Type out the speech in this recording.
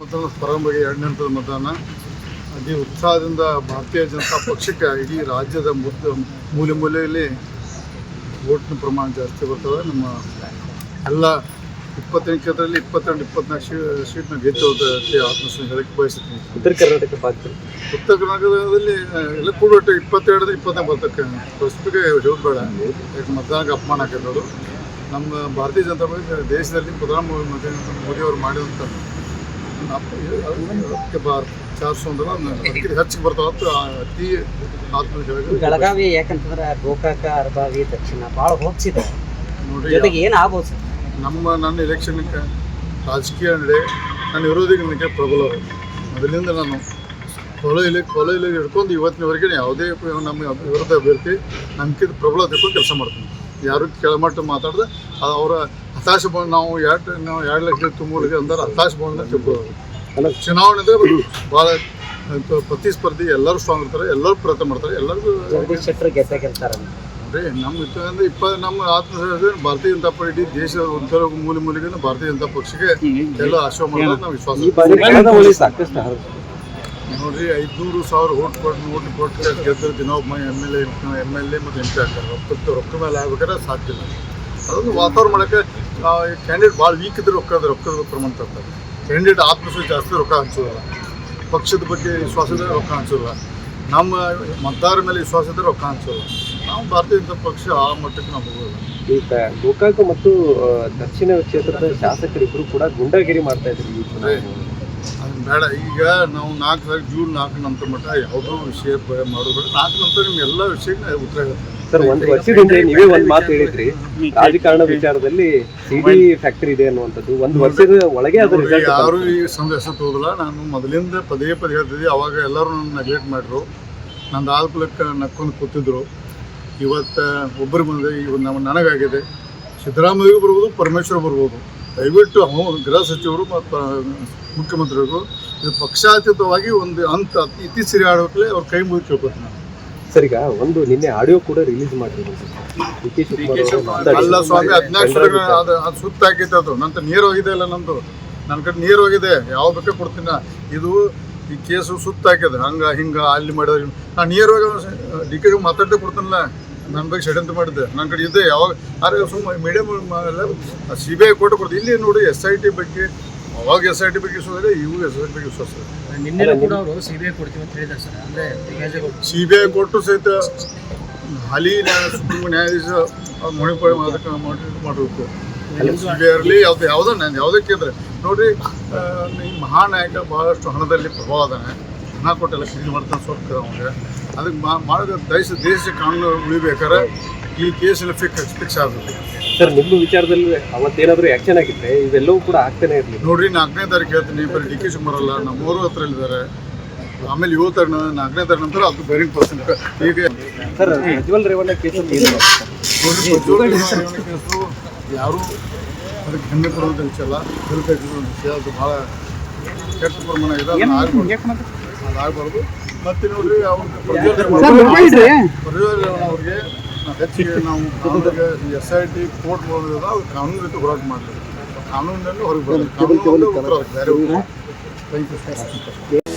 ಮತದಾನ ಪರಂಬಗೆ ಎರಡನೇ ಹಂತದ ಮತದಾನ ಅತಿ ಉತ್ಸಾಹದಿಂದ ಭಾರತೀಯ ಜನತಾ ಪಕ್ಷಕ್ಕೆ ಇಡೀ ರಾಜ್ಯದ ಮುದ್ದ ಮೂಲೆ ಮೂಲೆಯಲ್ಲಿ ಓಟ್ನ ಪ್ರಮಾಣ ಜಾಸ್ತಿ ಬರ್ತದೆ. ನಮ್ಮ ಎಲ್ಲ ಇಪ್ಪತ್ತೆಂಟು ಕ್ಷೇತ್ರದಲ್ಲಿ ಇಪ್ಪತ್ತೆರಡು ಇಪ್ಪತ್ನಾಲ್ಕು ಶೀ ಸೀಟ್ನ ಗೆದ್ದೋದಕ್ಕೆ ಆತ್ಮಸ್ಥೆ ಹೇಳಕ್ಕೆ ಬಯಸುತ್ತೀನಿ ಉತ್ತರ ಕರ್ನಾಟಕ ಭಾಗದಲ್ಲಿ? ಉತ್ತರ ಕರ್ನಾಟಕದಲ್ಲಿ ಎಲ್ಲ ಎಲ್ಲ ಕೂಡೊಟ್ಟು ಇಪ್ಪತ್ತೆರಡು ಇಪ್ಪತ್ತನೇ ಬರ್ತಕ್ಕೆ ಪ್ರಸ್ತುತಕ್ಕೆ ಡೌಟ್ ಬೇಡ. ಯಾಕೆ ಮತದಾನಕ್ಕೆ ಅಪಮಾನ ಹಾಕಿರೋದು ನಮ್ಮ ಭಾರತೀಯ ಜನತಾ ಪಕ್ಷ ದೇಶದಲ್ಲಿ ಪ್ರಧಾನಮಂತ್ರಿ ಮೋದಿಯವರು ಮಾಡಿದಂಥ ಅದಕ್ಕೆ ಅಂದ್ರೆ ಅದಕ್ಕೆ ಹೆಚ್ಚಿಗೆ ಬರ್ತಾವ ಅಂತ ಬೆಳಗಾವಿ ಯಾಕಂತಂದ್ರೆ ಗೋಕಾಕ ಅರಬಾವಿ ದಕ್ಷಿಣ ಭಾಳ ಹೋಗ್ಸಿದೆ. ಜೊತೆಗೆ ಏನು ಆಗ್ಬೋದು ಸರ್? ನಮ್ಮ ನನ್ನ ಎಲೆಕ್ಷನ್ಗೆ ರಾಜಕೀಯ ನಡೆ ನನ್ನ ನನಗೆ ಪ್ರಬಲ. ಅದರಿಂದ ನಾನು ಕೊಲೆಯಲ್ಲಿ ಕೊಲೆಯಲ್ಲಿ ಹಿಡ್ಕೊಂಡು ಇವತ್ತಿನವರೆಗೆ ಯಾವುದೇ ನಮ್ಮ ವಿರೋಧ ಅಭ್ಯರ್ಥಿ ನಂಬಿಕೆ ಪ್ರಬಲ ತಿಳ್ಕೊಂಡು ಕೆಲಸ ಮಾಡ್ತೀನಿ. ಯಾರು ಕೆಳಮಟ್ಟ ಮಾತಾಡಿದ್ರೆ ಅದು ಅವರ ಹತಾಶ ಬಂದು ನಾವು ಎರಡು ನಾವು ಎರಡು ಲಕ್ಷ ತುಂಬಲಿಗೆ ಅಂದ್ರೆ ಹತಾಶ ಬಂದ ತಿಳ್ಕೊಳ್ಳೋದು. ಅಲ್ಲ ಚುನಾವಣೆ ಅಂದ್ರೆ ಭಾಳ ಪ್ರತಿಸ್ಪರ್ಧಿ ಎಲ್ಲರೂ ಸ್ಟ್ರಾಂಗ್ ಇರ್ತಾರೆ ಎಲ್ಲರೂ ಪ್ರಯತ್ನ ಮಾಡ್ತಾರೆ ಎಲ್ಲರಿಗೂ ರೀ ನಮ್ಮ ಇತ್ತಂದ್ರೆ ಇಪ್ಪ ನಮ್ಮ ಆತ್ಮ ಭಾರತೀಯ ಜನತಾ ಪಾರ್ಟಿ ದೇಶದ ಉತ್ತರ ಮೂಲೆ ಮೂಲೆಗೆ ಭಾರತೀಯ ಜನತಾ ಪಕ್ಷಕ್ಕೆ ಎಲ್ಲ ಆಶ್ರಯ ಮಾಡೋದು ನಾವು ವಿಶ್ವಾಸ ನೋಡ್ರಿ ಐದುನೂರು ಸಾವಿರ ಓಟ್ ಕೊಟ್ಟು ಓಟ್ ಕೊಟ್ಟು ಗೆದ್ದಿರ್ತೀವಿ ದಿನ M L A M L A ಮತ್ತು ಎಂ ಪಿ ಆಗ್ತಾರೆ. ರೊಕ್ಕ ರೊಕ್ಕ ಮೇಲೆ ಆಗ್ಬೇಕಾದ್ರೆ ಸಾಧ್ಯ ಇಲ್ಲ ಅದೊಂದು ವಾತಾವರಣ ಮಾಡೋಕ್ಕೆ ಕ್ಯಾಂಡಿಡೇಟ್ ಭಾಳ ವೀಕ್ ಇದ್ರೆ ರೊಕ್ಕದ ರೊಕ್ಕದ ಪ್ರಮಾಣ ತರ್ತಾರೆ. ಕ್ಯಾಂಡಿಡೇಟ್ ಆತ್ಮವಿಶ್ವಾಸ ಜಾಸ್ತಿ ರೊಕ್ಕ ಹಂಚೋದಿಲ್ಲ ಪಕ್ಷದ ಬಗ್ಗೆ ವಿಶ್ವಾಸ ಇದ್ರೆ ರೊಕ್ಕ ಹಂಚೋದಿಲ್ಲ ನಮ್ಮ ಮತದಾರರ ಮೇಲೆ ವಿಶ್ವಾಸ ಇದ್ರೆ ರೊಕ್ಕ ಹಂಚೋಲ್ಲ. ನಾವು ಭಾರತೀಯ ಜನತಾ ಪಕ್ಷ ಆ ಮಟ್ಟಕ್ಕೆ ನಾವು ಹೋಗೋದು ಈಗ ಗೋಕಾಕ ಮತ್ತು ದಕ್ಷಿಣ ಕ್ಷೇತ್ರದ ಶಾಸಕರಿಬ್ಬರು ಕೂಡ ಗುಂಡಾಗಿರಿ ಮಾಡ್ತಾ ಇದ್ರು. ಅದು ಬೇಡ. ಈಗ ನಾವು ನಾಲ್ಕು ಸಾವಿರ ಜೂನ್ ನಾಲ್ಕು ನಂತರ ಮಟ್ಟ ಯಾವುದೋ ವಿಷಯ ಮಾಡೋದು ನಾಲ್ಕು ನಂತರ ನಿಮ್ಮ ಎಲ್ಲ ವಿಷಯಕ್ಕೆ ಉತ್ತರ ಹೇಳ್ತೀನಿ ಸರ್ ಒಂದು ವರ್ಷದಿಂದ ನೀವೇ ಒಂದು ಮಾತು ಹೇಳಿದ್ರಿ. ರಾಜಕಾರಣ ವಿಚಾರದಲ್ಲಿ ಸಿಡಿ ಫ್ಯಾಕ್ಟರಿ ಇದೆ ಅನ್ನುವಂಥದ್ದು. ಒಂದು ವರ್ಷದ ಒಳಗೆ ಅದು ಯಾರು ಈ ಸಂದೇಶ ತೋದಲ್ಲ ನಾನು ಮೊದಲಿಂದ ಪದೇ ಪದೇ ಹೇಳ್ತಿದ್ದೆ. ಅವಾಗ ಎಲ್ಲರೂ ನನ್ನ ನೆಗ್ಲೆಕ್ಟ್ ಮಾಡಿದ್ರು. ನಂದು ಆಲ್ಕಲಕ್ಕೆ ನಕ್ಕೊಂಡು ಕೂತಿದ್ರು. ಇವತ್ತು ಒಬ್ಬರು ಮುಂದೆ ಇವತ್ತು ನಮ್ಮ ನನಗಾಗಿದೆ. ಸಿದ್ದರಾಮಯ್ಯ ಬರ್ಬೋದು ಪರಮೇಶ್ವರ್ ಬರ್ಬೋದು. ದಯವಿಟ್ಟು ಗೃಹ ಸಚಿವರು ಮತ್ತು ಮುಖ್ಯಮಂತ್ರಿಗಳು ಇದು ಪಕ್ಷಾತೀತವಾಗಿ ಒಂದು ಅಂತ ಇತ್ತೀಚೆಗೆ ಆಡೋಕ್ಲೆ ಅವ್ರ ಕೈ ಮುಗಿದು ಕೇಳ್ಕೊತೀನಿ ನಾನು. ಸರ್ ಈಗ ಒಂದು ನಿನ್ನೆ ಆಡಿಯೋ ಕೂಡ ರಿಲೀಸ್ ಮಾಡಿದ್ರು. ಅಲ್ಲ ಸ್ವಾಮಿ ಅದು ಅದು ಸುತ್ತ ಹಾಕೈತೆ ಅದು. ನಂತರ ನೀರು ಹೋಗಿದೆ ಅಲ್ಲ ನಂದು. ನನ್ನ ಕಡೆ ನೀರು ಹೋಗಿದೆ. ಯಾವ ಬೇಕಾ ಕೊಡ್ತೀನಿ ಇದು ಈ ಕೇಸು ಸುತ್ತ ಹಾಕಿದೆ ಹಂಗ ಹಿಂಗ ಅಲ್ಲಿ ಮಾಡಿದ್ರೆ ನಾನು ನೀರು ಹೋಗಿ ಡಿ ಕೆ ಮಾತಾಡ್ದೆ ಕೊಡ್ತೀನಲ್ಲ. ನನ್ನ ಬಗ್ಗೆ ಷಡ್ಯಂತ್ರ ಮಾಡಿದ್ದೆ. ನನ್ನ ಕಡೆ ಇದೆ. ಯಾವಾಗ ಅರೆ ಸುಮ್ಮ medium C B I court ಕೊಡ್ತೀನಿ ಇಲ್ಲಿ ನೋಡಿ ಎಸ್ ಐ ಟಿ ಬಗ್ಗೆ ಅವಾಗ ಎಸ್ ಐ ಟಿ ಬಗ್ಗೆ ಇವಾಗ ಇದೆ ಇವು ಎಸ್ ಐ ಟಿ ಬಗ್ಗೆ ನಿನ್ನೆ ಕೂಡ ಅವರು ಸಿಬಿಐ ಕೊಡ್ತೀವಿ ಅಂತ ಹೇಳಿದ್ದಾರೆ ಸರ್. ಅಂದ್ರೆ ಸಿಬಿಐ ಕೊಟ್ಟು ಸಹಿತ ಹಾಲಿ ಸುಪ್ರೀಂ ನ್ಯಾಯಾಧೀಶ ಮಣಿಪಾಲ್ ಮಾಡಬೇಕು. ಸಿ ಬಿ ಐ ಇರಲಿ ಯಾವ್ದು ಯಾವುದೋ ನಾನು ಯಾವುದೇ ಕೇಳಿದ್ರೆ ನೋಡ್ರಿ ಈ ಮಹಾನಾಯಕ ಬಹಳಷ್ಟು ಹಣದಲ್ಲಿ ಪ್ರಭಾವ ಅದಾನೆ. ಹಣ ಕೊಟ್ಟೆಲ್ಲ ಖರೀದಿ ಮಾಡ್ತಾನೆ ಸ್ವಲ್ಪ ಅವಂಗೆ ಅದಕ್ಕೆ ಮಾಡೋದು ದೇಶ ದೇಶ ಕಾನೂನು ಉಳಿಬೇಕಾದ್ರೆ ಈ ಕೇಸಲ್ಲಿ ಫಿಕ್ಸ್ ಫಿಕ್ಸ್ ಆಗುತ್ತೆ ಸರ್ ನಿಮ್ಮ ವಿಚಾರದಲ್ಲಿ ಅವತ್ತೇನಾದರೂ ಆ್ಯಕ್ಷನ್ ಆಗಿದ್ರೆ ಇವೆಲ್ಲವೂ ಕೂಡ ಆಗ್ತಾನೆ ಇರಲಿ. ನೋಡ್ರಿ ನಾಲ್ಕನೇ ತಾರೀಕು ಹೇಳ್ತೀನಿ ಬರೀ ಡಿ ಕೆ ಅಲ್ಲ ನಮ್ಮೂರು ಹತ್ರ ಇದ್ದಾರೆ. ಆಮೇಲೆ ತಾರೀಕು ನಾಲ್ಕನೇ ತಾರೀಕು ನಂತರ ಅದು ಬೇರಿಂಗ್ ಪರ್ಸನ್ ಈಗ ಸರ್ ಪ್ರಜ್ವಲ್ ರೇವಣ್ಣ ಕೇಸಲ್ಲಿ ಕೇಸು ಯಾರೂ? ಅದಕ್ಕೆ ಹೆಮ್ಮೆ ಪಡುವಂಥ ವಿಷಯ ಅಲ್ಲ. ತಿಳ್ಬೇಕು ವಿಷಯ ಅದು ಭಾಳ ಕೆಟ್ಟ ಪ್ರಮಾಣ ಇದೆ. ಅದಾಗಬಾರ್ದು ಮತ್ತೆ ನೋಡ್ರಿ ಅವ್ರಿಗೆ ಪ್ರಜ್ವಲ್ ರೇವಣ್ಣ ಅವ್ರಿಗೆ ಹೆಚ್ಚಿಗೆ ನಾವು ಕಾನೂನಿಗೆ ಎಸ್ ಐ ಟಿ ಕೋರ್ಟ್ ಮಾಡಿದ್ರೆ ಅದು ಕಾನೂನು ರೀತಿ ಹೋರಾಟ ಮಾಡಲಿ ಕಾನೂನಿನಲ್ಲಿ ಹೊರಗೆ ಬರಲಿ ಕಾನೂನು ಥ್ಯಾಂಕ್ ಯು